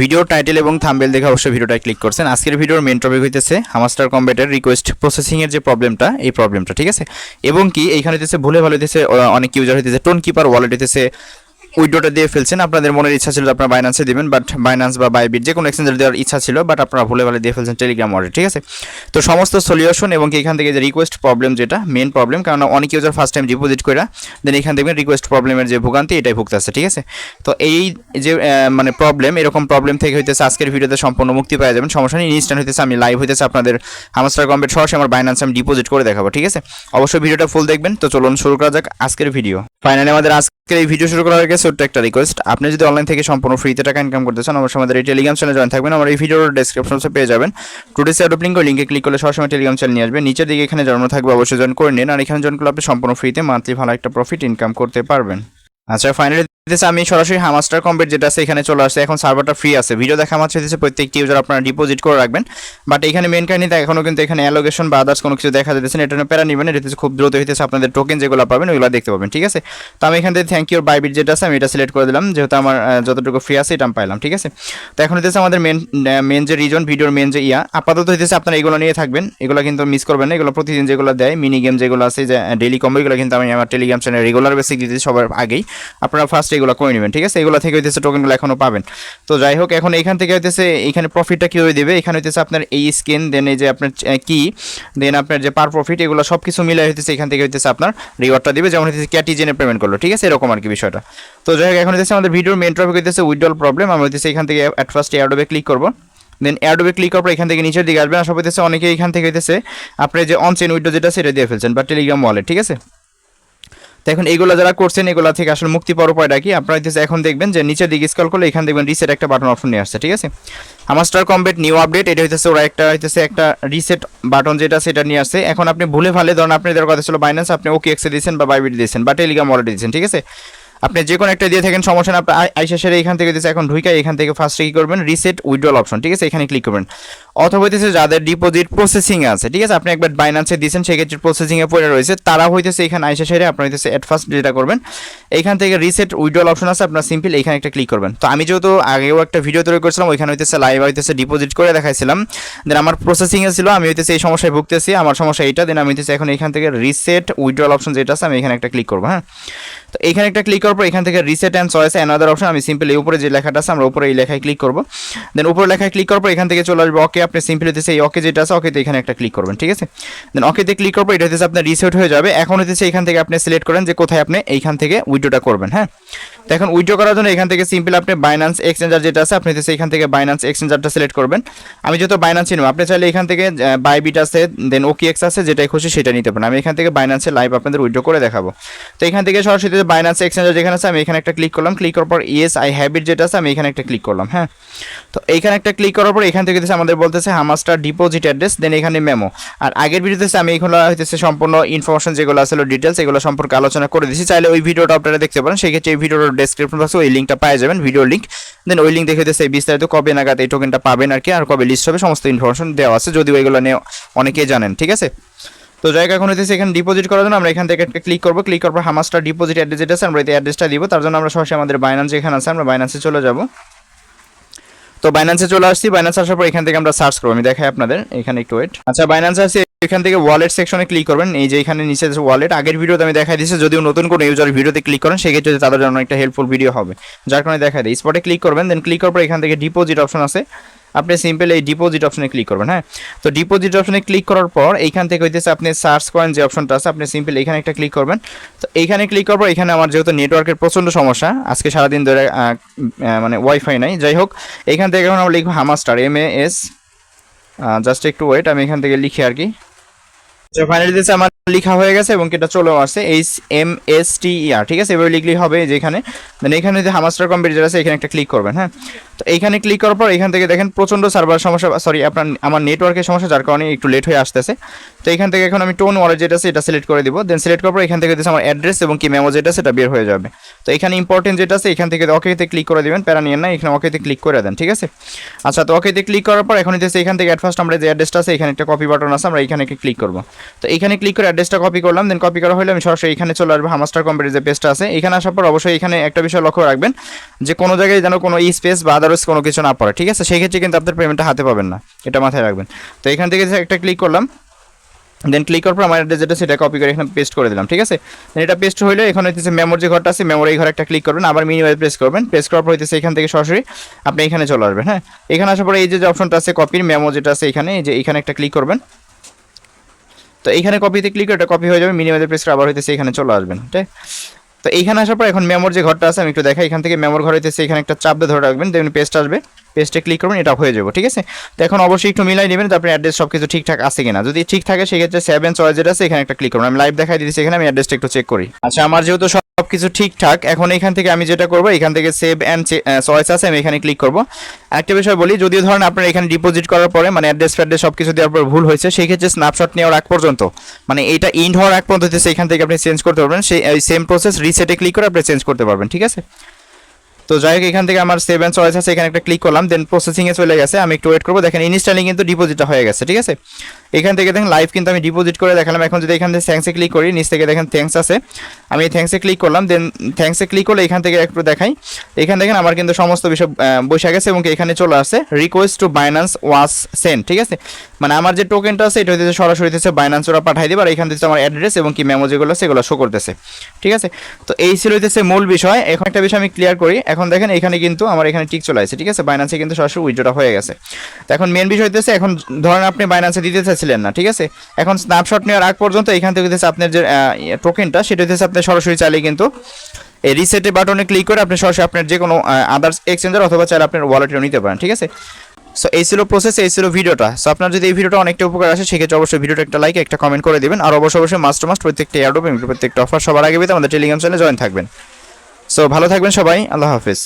Video title এবং thumbnail দেখে অবশ্যই ভিডিওটা ক্লিক করছেন। আজকের ভিডিওর মেন টপিক হইতেছে হামাস্টার কম্বেটের রিকোয়েস্ট প্রসেসিংয়ের যে প্রবলেমটা এই প্রবলেমটা ঠিক আছে? এবং কি, এইখানে হইতেছে ভুলে ভালো হইতেছে অনেক ইউজার হইতেছে টোন কিপার ওয়ালেট হইতেছে উইডোটা দিয়ে ফেলছেন। আপনাদের মনের ইচ্ছা ছিল আপনারা বাইন্যান্সে দিবেন বাট বাইন্যান্স বা বাইবিট যে কোনো এক্সচেঞ্জার দেওয়ার ইচ্ছা ছিল বাট আপনারা ভুলে ভালো দিয়ে ফেলছেন টেলিগ্রাম ওয়ালেট ঠিক আছে? তো সমস্ত সলিউশন এবং এখান থেকে যে রিকোয়েস্ট প্রবলেম যেটা মেন প্রবলেম কারণ অনেক ইউজার ফার্স্ট টাইম ডিপোজিট করে দেন এখান দেখবেন রিকোয়েস্ট প্রবলেমের যে ভোগান্তি, এটাই ভুগতেছে, ঠিক আছে? তো এই যে মানে প্রবলেম এরকম প্রবলেম থেকে হইতেছে আজকের ভিডিওতে সম্পূর্ণ মুক্তি পাওয়া যাবেন। সমস্যা নেই ইনস্ট্যান্ট হইতেছে, আমি লাইভ হইতেছে আপনাদের হামাস্টার কম্পেট সরাসরি আমার বাইন্যান্স আমি ডিপোজিট করে দেখাবো, ঠিক আছে? অবশ্যই ভিডিওটা ফুল দেখবেন, তো চলুন শুরু করা যাক আজকের ভিডিও ফাইনালি আমাদের আজকের এই ভিডিও শুরু করার আগে ছোট্ট একটা রিকোয়েস্ট আপনি যদি অনলাইন থেকে সম্পূর্ণ ফ্রিতে টাকা ইনকাম করতে চান, অবশ্যই আমাদের এই টেলিগ্রাম চ্যানেল জয়েন থাকবেন। আমার এই ভিডিওর ডেসক্রিপশন পেয়ে যাবেন। টুডে লিঙ্ক করে লিঙ্কে ক্লিক করলে সবসময় টেলিগ্রাম চ্যানেল নিয়ে আসবে। নিচের দিকে এখানে জন্ম থাকবে, অবশ্যই জয়েন করে নিন। আর এখানে জয়েন করলে আপনি সম্পূর্ণ ফ্রিতে মান্থলি ভালো একটা প্রফিট ইনকাম করতে পারবেন। আচ্ছা ফাইনালি আমি সরাসরি হামাস্টার কম্পেট যেটা আছে এখানে চলে আসছে, এখন সার্ভারটা ফ্রি আছে। ভিডিও দেখা মাত্র দিতেছে প্রত্যেকটি ইউজার আপনারা ডিপোজিট করে রাখবেন। বাট এখানে মেন কাহিনীতে এখনও কিন্তু এখানে অ্যালোকেশন বা আদার্স কোনো কিছু দেখা যাচ্ছে এটা প্যারা নেবেন এটা হচ্ছে খুব দ্রুত হইতেছে আপনাদের টোকেন যেগুলো পাবেন, ওইগুলো দেখতে পাবেন, ঠিক আছে? তো আমি এখান থেকে থ্যাংক ইউর বাইবিট যেটা আছে আমি এটা সিলেক্ট করে দিলাম, যেহেতু আমার যতটুকু ফ্রি আছে এটা আমি পাইলাম, ঠিক আছে? তো এখন হইতেছে আমাদের মেন মেন যে রিজন ভিডিওর মেন যে ইয়া, আপাতত হইতেছে আপনারা এগুলো নিয়ে থাকবেন, এগুলো কিন্তু মিস করবেন না, এগুলো প্রতিদিন যেগুলো দেয় মিনি গেম যেগুলো আছে, যে ডেলি কম্বো এগুলো কিন্তু আমি আমার টেলিগ্রাম চ্যানেল রেগুলার বেসিক দিতেছি সবার আগেই। আপনারা ফার্স্ট এগুলো করে নেবেন, ঠিক আছে? এগুলো থেকে হইতেছে টোকেনগুলো এখনও পাবেন। তো যাই হোক, এখন এখান থেকে হইতেছে এখানে প্রফিটটা কীভাবে দেবে? এখানে হইতেছে আপনার এই স্কিন দেন এই যে আপনার কি দেন আপনার যে পার প্রফিট এগুলো সব কিছু মিলে হইতেছে, এখান থেকে হইতেছে আপনার রিওয়ার্ডটা দিবে। যেমন হইতেছে ক্যাটিজেনে পেমেন্ট করল, ঠিক আছে? এরকম আর কি বিষয়টা। তো যাই হোক, এখন হইতেছে আমাদের ভিডিওর মেন টপিক হইতেছে উইড্রল প্রবলেম আমি হইতেছে এখান থেকে অ্যাট ফার্স্ট এয়ারডোবে ক্লিক করব। দেন এয়ারডোবে ক্লিক করার এখান থেকে নিচের দিকে আসবেন। সব হইতেছে অনেকে এখান থেকে হইতেছে আপনি যে অন চেন উইডো যেটা সেটা দিয়ে ফেলছেন, বা টেলিগ্রাম ওয়ালেট ঠিক আছে? তো এখন এগুলো যারা করছেন, এগুলো থেকে আসলে মুক্তি পাওয়ার উপায়টা কি? আপনারা এখন দেখবেন যে নিচের দিকে স্কল করলে এখানে দেখবেন রিসেট একটা বাটন অপশন নিয়ে আসছে, ঠিক আছে? আমার স্টার কমবেট নিউ আপডেট এটা হইতেছে ওরা একটা হইতেছে একটা রিসেট বাটন যেটা সেটা নিয়ে আসছে। এখন আপনি ভুলে ভালে ধরুন আপনি দেওয়ার কথা ছিল বাইন্যান্স আপনি ওকে এক্সে দিয়েছেন বা বাইবিট দিয়েছেন বা টেলিগ্রাম ওয়ালেট দিয়েছেন, ঠিক আছে? আপনি যে কোনো একটা দিয়ে থাকেন, সমস্যা না আপনি আইসা সেরে এখান থেকে দিচ্ছে এখন ঢুইকা, এখান থেকে ফার্স্টে কি করবেন? রিসেট উইড্রল অপশন ঠিক আছে? এখানে ক্লিক করবেন। অথবা হইতেছে যাদের ডিপোজিট প্রসেসিং আছে, ঠিক আছে? আপনি একবার বাইন্যান্সে দিয়েছেন, সেক্ষেত্রে প্রসেসিং এ পড়ে রয়েছে। তারা হইতেছে এখানে আইসা সেরে আপনার হইতেছে এট ফার্স্ট যেটা করবেন, এখান থেকে রিসেট উইড্রল অপশন আছে, আপনার সিম্পল এখানে একটা ক্লিক করবেন। তো আমি যেহেতু আগেও একটা ভিডিও তৈরি করেছিলাম, ওইখানে হইতেছে লাইভ হইতেছে ডিপোজিট করে দেখাইছিলাম। দেন আমার প্রসেসিং এ ছিল, আমি হইতেছে এই সমস্যায় ভুগতেছি, আমার সমস্যা এইটা দেন আমি হইতেছে এখন এখান থেকে রিসেট উইড্রল অপশন যেটা আছে, আমি এখানে একটা ক্লিক করব হ্যাঁ? তো এখানে একটা ক্লিক করার পর এখান থেকে reset and choice another option আমি সিম্পল এই উপরে যে লেখাটা আছে, আমরা উপরে এই লেখায় ক্লিক করব। দেন উপরে লেখায় ক্লিক করার পর এখান থেকে চলে আসবে ওকে আপনি সিম্পল হতেছে এই ওকে যেটা আছে ওকেতে এখানে একটা ক্লিক করবেন, ঠিক আছে? দেন ওকেতে ক্লিক পর এটা হচ্ছে আপনার রিসেট হয়ে যাবে। এখন হচ্ছে এখান থেকে আপনি সিলেক্ট করেন যে কোথায় আপনি এইখান থেকে উইড্রোটা করবেন হ্যাঁ? তো এখন উইড্রো করার জন্য এখান থেকে সিম্পল আপনি বাইন্যান্স এক্সচেঞ্জার যেটা আছে, আপনি হচ্ছে এখান থেকে বাইন্যান্স এক্সচেঞ্জারটা সিলেক্ট করবেন। আমি যেহেতু বাইন্যান্স নেব আপনি চাইলে এখান থেকে বাইবিট আছে দেন ওকি এক্স আছে যেটাই খুশি সেটা নিতে পারেন। আমি এখান থেকে বাইন্যান্সে লাইভ আপনাদের উইড্রো করে দেখাবো। তো এখান থেকে সরাসরি বাইন্যান্স এক্সচেঞ্জার যেখানে আছে, আমি এখানে একটা ক্লিক করলাম। ক্লিক করার পর ইয়েস আই হ্যাবিট যেটা আছে, আমি এখানে একটা ক্লিক করলাম হ্যাঁ? তো এইখানে একটা ক্লিক করার পর এখান থেকে আমাদের বলতেছে হামাস্টার ডিপোজিট অ্যাড্রেস দেন এখানে মেমো আর আগের ভিডিওতে আমি এগুলো হইতেছে সম্পূর্ণ ইনফরমেশন যেগুলো আসলে ডিটেলস এগুলো সম্পর্কে আলোচনা করে দিয়েছি চাইলে ওই ভিডিওটা আপনারা দেখতে পারেন। সেক্ষেত্রে এই ভিডিওর ডেসক্রিপশন বক্সে ওই লিঙ্কটা পাওয়া যাবেন ভিডিও লিঙ্ক দেন ওই লিঙ্ক দেখে এই বিস্তারিত কবে নাগাদ এই টোকেনটা পাবেন আর কি, আর কবে লিস্ট হবে, সমস্ত ইনফরমেশন দেওয়া আছে, যদিও এগুলো নিয়ে অনেকেই জানেন, ঠিক আছে? তো জায়গা এখন হইতেছে এখানে ডিপোজিট করার জন্য আমরা এখান থেকে ক্লিক করব। ক্লিক করার পর হামাস্টার ডিপোজিট অ্যাড্রেস আছে, আমরা এই অ্যাড্রেসটা দিব। তার জন্য আমরা সরাসরি আমাদের বাইন্যান্স যেখানে আছে, আমরা বাইন্যান্সে চলে যাব। তো বাইন্যান্সে চলে আসছি। বাইন্যান্স আসার পর এখান থেকে আমরা সার্চ করব। আমি দেখাই আপনাদের। এখানে একটু ওয়েট আচ্ছা বাইন্যান্স আসছি। এখান থেকে ওয়ালেট সেকশনে ক্লিক করবেন। এই যে এখানে নিচে ওয়ালেট আগের ভিডিওতে আমি দেখাই দিয়েছি, যদিও নতুন কোনো ইউজার ভিডিওতে ক্লিক করেন, সেক্ষেত্রে তাদের জন্য একটা হেল্পফুল ভিডিও হবে। যার কারণে দেখা দিই। স্পটে ক্লিক করবেন দেন ক্লিক করার পর এখান থেকে ডিপোজিট অপশন আছে। আপনি সিম্পল এই ডিপোজিট অপশনে ক্লিক করবেন হ্যাঁ? তো ডিপোজিট অপশনে ক্লিক করার পর এইখান থেকে হইতেছে আপনি সার্চ করেন যে অপশনটা আছে, আপনি সিম্পল এখানে একটা ক্লিক করবেন। তো এইখানে ক্লিক করার পর এখানে আমার যেহেতু নেটওয়ার্কের প্রচণ্ড সমস্যা, আজকে সারাদিন ধরে মানে ওয়াইফাই নাই। যাই হোক, এখান থেকে এখন আমরা লিখব hamster M A S just একটু ওয়েট আমি এখান থেকে লিখি আর কি। তো ফাইনালি দিয়েছে আমার লেখা হয়ে গেছে এবং এটা চলেও আসছে H M S T R ঠিক আছে? এভাবে লিখলেই হবে যেখানে দেন এখানে। যে হামাস্টার কম্পিউটার আছে, এখানে একটা ক্লিক করবেন হ্যাঁ? তো এইখানে ক্লিক করার পর এখান থেকে দেখেন প্রচণ্ড সার্ভার সমস্যা সরি আপনার, আমার নেটওয়ার্কের সমস্যা, যার কারণে একটু লেট হয়ে আসতেছে। তো এখান থেকে এখন আমি টোন ওয়ালেট যেটা আছে, এটা সিলেক্ট করে দিব। দেন সিলেক্ট করার পর এখান থেকে দিচ্ছে আমার অ্যাড্রেস এবং কি মেমো যেটা সেটা বের হয়ে যাবে। তো এখানে ইম্পর্টেন্ট যেটা আছে, এখান থেকে ওকেতে ক্লিক করে দিবেন, প্যারা নিয়েন না, এখানে ওকেতে ক্লিক করে দেন, ঠিক আছে? আচ্ছা তো ওকেতে ক্লিক করার পর এখন দিচ্ছে এখান থেকে অ্যাট ফার্স্ট আমরা যে অ্যাড্রেসটা আছে, এখানে একটা কপি বাটন আছে, আমরা এখানে ক্লিক করব। তো এখানে ক্লিক করে অ্যাড্রেসটা কপি করলাম দেন কপি করা হলে আমি সরাসরি এখানে চলে আসব হামাস্টার কোম্পানির যে পেজটা আছে, এখানে আসার পর অবশ্যই এখানে একটা বিষয় লক্ষ্য রাখবেন, যে কোনো জায়গায় যেন কোনো ই স্পেস বা আদারওয়াইজ কোনো কিছু না পড়ে, ঠিক আছে? সেই ক্ষেত্রে কিন্তু আপনার পেমেন্টটা হাতে পাবেন না, এটা মাথায় রাখবেন। তো এখান থেকে একটা ক্লিক করলাম দেন ক্লিক করার পর আমার অ্যাড্রেস যেটা, সেটা কপি করে এখানে পেস্ট করে দিলাম, ঠিক আছে? এটা পেস্ট হইলে, এখানে হইতেছে মেমোর যে ঘরটা আছে মেমোর এই ঘরে একটা ক্লিক করবেন, আবার মিনিমাইজ প্রেস করবেন প্রেস করার পর হইতেছে এখান থেকে সরাসরি আপনি এখানে চলে আসবেন হ্যাঁ? এখানে আসার পরে এই যে অপশনটা আছে কপির মেমো যেটা আছে এখানে যে এখানে একটা ক্লিক করবেন তো এইখানে কপিতে ক্লিক করে এটা কপি হয়ে যাবে মিনিমাইজ প্রেস করে আবার হইতেছে এখানে চলে আসবেন ঠিক তো এইখানে আসার পর এখন মেমোর যে ঘরটা আছে, আমি একটু দেখাই, এখান থেকে মেমোর ঘর হইতেছে, এখানে একটা চাপ ধরে রাখবেন দেখবেন পেস্ট আসবে পেস্টে ক্লিক করবেন, এটা হয়ে যাবে, ঠিক আছে? তো এখন অবশ্যই একটু মিলাই নেবেন, তারপরে অ্যাড্রেস সব কিছু ঠিকঠাক আছে কিনা। যদি ঠিক থাকে, সেক্ষেত্রে সেভেন চয়েস আছে, এখানে একটা ক্লিক করবেন। আমি লাইভ দেখাই দিচ্ছি এখানে আমি অ্যাড্রেসটা একটু চেক করি। আচ্ছা আমার যেহেতু সব কিছু ঠিকঠাক। এখন এখান থেকে আমি যেটা করব, এখান থেকে সেভ অ্যান্ড চয়েস আছে, আমি এখানে ক্লিক করব। একটা বিষয় বলি, যদিও ধরেন আপনার এখানে ডিপোজিট করার পরে মানে অ্যাড্রেস ফ্যাড্রেস সব কিছু দেওয়ার পর ভুল হয়েছে সেই ক্ষেত্রে স্ন্যাপশট নেওয়ার আগ পর্যন্ত মানে এটা ইন্ড হওয়ার আগ পর্যন্ত হচ্ছে এখান থেকে আপনি চেঞ্জ করতে পারবেন, সেই সেম প্রসেস রিসেটে ক্লিক করে আপনি চেঞ্জ করতে পারবেন, ঠিক আছে? তো যাই হোক, এখান থেকে আমার সেভেন চয়েস আছে, এখানে একটা ক্লিক করলাম দেন প্রসেসিংয়ে চলে গেছে, আমি একটু ওয়েট করব, দেখেন ইনস্টলিং কিন্তু ডিপোজিটটা হয়ে গেছে, ঠিক আছে? এখান থেকে দেখেন লাইভ কিন্তু আমি ডিপোজিট করে দেখালাম। এখন যদি এখান থেকে থ্যাংকসে ক্লিক করি, নিচ থেকে দেখেন থ্যাঙ্কস আছে। আমি থ্যাঙ্কসে ক্লিক করলাম দেন থ্যাঙ্কসে ক্লিক করলে এখান থেকে একটু দেখাই। এখান দেখেন আমার কিন্তু সমস্ত বিষয় বসে গেছে এবং এখানে চলে আসছে request to Binance was send ঠিক আছে? মানে আমার যে টোকেনটা আছে, এটা হইতেছে সরাসরি হইতেছে বাইন্যান্স ওরা পাঠাই দেবে, আর এখান থেকে আমার অ্যাড্রেস এবং কি মেমো যেগুলো আছে, সেগুলো শো করতেছে, ঠিক আছে? তো এই ছিল হইতেছে মূল বিষয়। এখন একটা বিষয় আমি ক্লিয়ার করি। এখন দেখেন এখানে কিন্তু আমার এখানে টিক চলে আসছে ঠিক আছে? বাইন্যান্সে কিন্তু সরাসরি উইথড্রটা হয়ে গেছে। তো এখন মেন বিষয় হইতেছে, এখন ধরেন আপনি বাইন্যান্সে দিতে চাইছিলেন না, ঠিক আছে? এখন স্ন্যাপশট নেওয়ার আগ পর্যন্ত এখান থেকে হইতেছে আপনার যে টোকেনটা সেটা হইতেছে আপনি সরাসরি চাইলে কিন্তু এই রিসেটে বাটনে ক্লিক করে আপনি সরাসরি আপনার যে কোনো আদার্স এক্সচেঞ্জার অথবা চাইলে আপনার ওয়ালেটেও নিতে পারেন, ঠিক আছে? সো এই ছিল প্রসেস এই ছিল ভিডিওটা। সো আপনার যদি এই ভিডিওটা অনেকটা উপকার আসে, সেক্ষেত্রে অবশ্যই ভিডিওটা একটা লাইক একটা কমেন্ট করে দিবেন। আর অবশ্যই অবশ্যই মাস্ট মাস্ট প্রত্যেকটা এয়ারডোপ এবং প্রত্যেকটা অফার সবার আগে আমাদের টেলিগ্রাম চ্যানেলে জয়েন থাকবেন। সো ভালো থাকবেন সবাই। আল্লাহ হাফিজ।